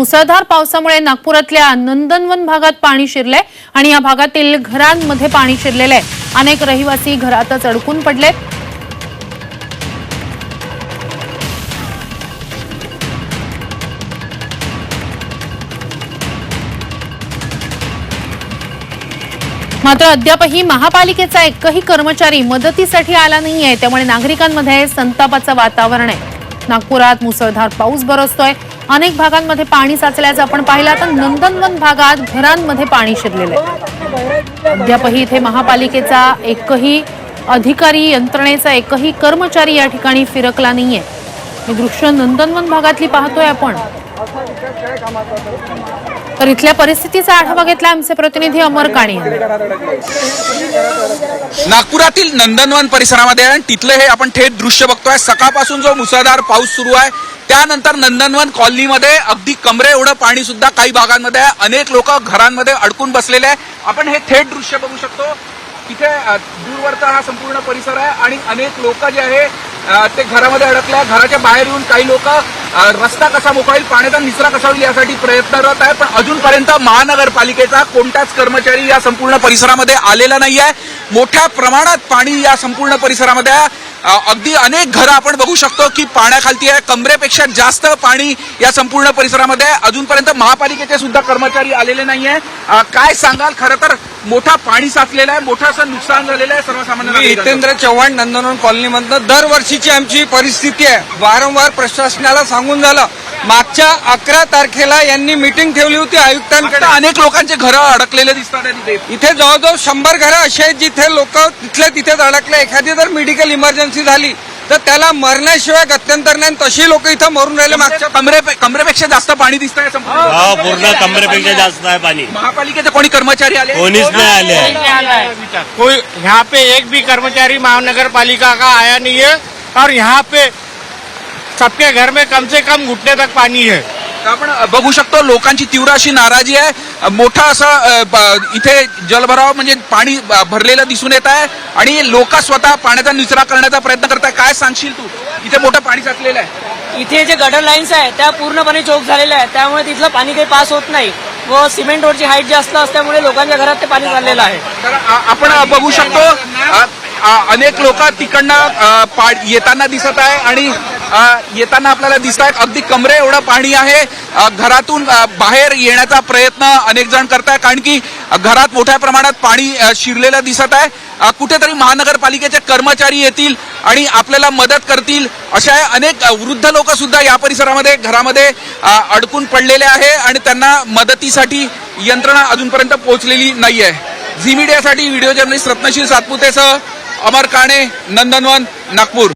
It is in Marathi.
मुसळधार पावसामुळे नागपुरातल्या नंदनवन भागात पाणी शिरलंय आणि या भागातील घरांमध्ये पाणी शिरलेलं आहे अनेक रहिवासी घरातच अडकून पडलेत. मात्र अद्यापही महापालिकेचा एकही कर्मचारी मदतीसाठी आला नाहीये त्यामुळे नागरिकांमध्ये संतापाचं वातावरण आहे. नागपुरात मुसळधार पाऊस बरसतोय. अनेक भागांमध्ये पाणी साचल्याचं आपण पाहिलं. तर नंदनवन भागात घरांमध्ये पाणी शिरलेलं आहे. अद्यापही इथे महापालिकेचा एकही अधिकारी यंत्रणेचा एकही कर्मचारी या ठिकाणी फिरकला नाहीये. हे दृश्य नंदनवन भागातली पाहतोय आपण. तर इथल्या परिस्थितीचा आढावा घेतला आमचे प्रतिनिधी अमर काणे नागपुरातील नंदनवन परिसरामध्ये आणि तिथलं हे आपण थेट दृश्य बघतोय. सकाळपासून जो मुसळधार पाऊस सुरू आहे त्यानंतर नंदनवन कॉलनीमध्ये अगदी कमरे एवढं पाणी सुद्धा काही भागांमध्ये आहे. अनेक लोक घरांमध्ये अडकून बसलेले आहे. आपण हे थेट दृश्य बघू शकतो. तिथे दूरवरचा हा संपूर्ण परिसर आहे आणि अनेक लोक जे आहे ते घरामध्ये अडकले घराच्या बाहेर येऊन काही लोक रस्ता कसा मोकळा होईल पाण्याचा निचरा कसा होईल यासाठी प्रयत्नरत आहे पण अजूनपर्यंत महानगरपालिकेचा कोणताच कर्मचारी या संपूर्ण परिसरामध्ये आलेला नाही आहे मोठ्या प्रमाणात पाणी या संपूर्ण परिसरामध्ये आहे. अगदी अनेक घरं आपण बघू शकतो की पाण्याखालती आहे. कमरेपेक्षा जास्त पाणी या संपूर्ण परिसरामध्ये आहे. अजूनपर्यंत महापालिकेचे सुद्धा कर्मचारी आलेले नाही आहे काय सांगाल? खरं तर मोठा पाणी साचलेलं आहे. मोठं असं नुकसान झालेलं आहे सर्वसामान्य. हितेंद्र चव्हाण नंदनवन कॉलनीमधनं दरवर्षीची आमची परिस्थिती आहे. वारंवार प्रशासनाला सांगून झालं मागच्या अकरा तारखेला यांनी मिटिंग ठेवली होती आयुक्तांकडे. अनेक लोकांचे घरं अडकलेले दिसतात इथे जवळजवळ शंभर घरं अशी आहेत जिथे लोक तिथल्या तिथेच अडकले. एखादी जर मेडिकल इमर्जन्सी झाली तर त्याला मरण्याशिवाय गत्यंतर नाही तशी लोक इथं मरून राहिले मागच्या कमरे कमरेपेक्षा जास्त पाणी दिसत आहे संपूर्ण पूर्ण कमरेपेक्षा जास्त आहे पाणी. महापालिकेचे कोणी कर्मचारी आले? कोणीच नाही आले. कोई यहाँ पे एक भी कर्मचारी महानगर पालिका का आया नहीं है और यहाँ पे सबके घर में कम से कम घुटने तक पानी है। आपण बघू शकतो लोकांची तीव्र अशी नाराजी आहे. मोठा असं इथे जलभराव म्हणजे पाणी भरलेलं दिसून येत आहे आणि लोक स्वतः पाण्याचा निचरा करण्याचा प्रयत्न करत आहे काय सांगशील तू? इथे मोठं पाणी साचलेलं आहे. इथे जे गटर लाईन्स आहेत त्या पूर्णपणे चोक झालेल्या आहेत. त्यामुळे तिथलं पाणी काही पास होत नाही व सिमेंट रोडची हाईट जास्त असल्यामुळे लोकांच्या घरात ते पाणी चाललेलं आहे. तर आपण बघू शकतो अनेक लोक तिकडनं येताना दिसत आहे आणि येताना आपल्याला दिसत आहे अगदी कमरे एवढं पाणी आहे. घरातून बाहेर येण्याचा प्रयत्न अनेक जण करत आहे कारण की घरात मोठ्या प्रमाणात पाणी शिरलेलं दिसत आहे. कुठेतरी महानगरपालिकेचे कर्मचारी येतील आणि आपल्याला मदत करतील. अशा अनेक वृद्ध लोक सुद्धा या परिसरामध्ये घरामध्ये अडकून पडलेले आहे आणि त्यांना मदतीसाठी यंत्रणा अजूनपर्यंत पोहोचलेली नाही आहे झी मीडियासाठी व्हिडिओ जर्नलिस्ट रत्नशील सातपुतेसह अमर काणे नंदनवन नागपूर.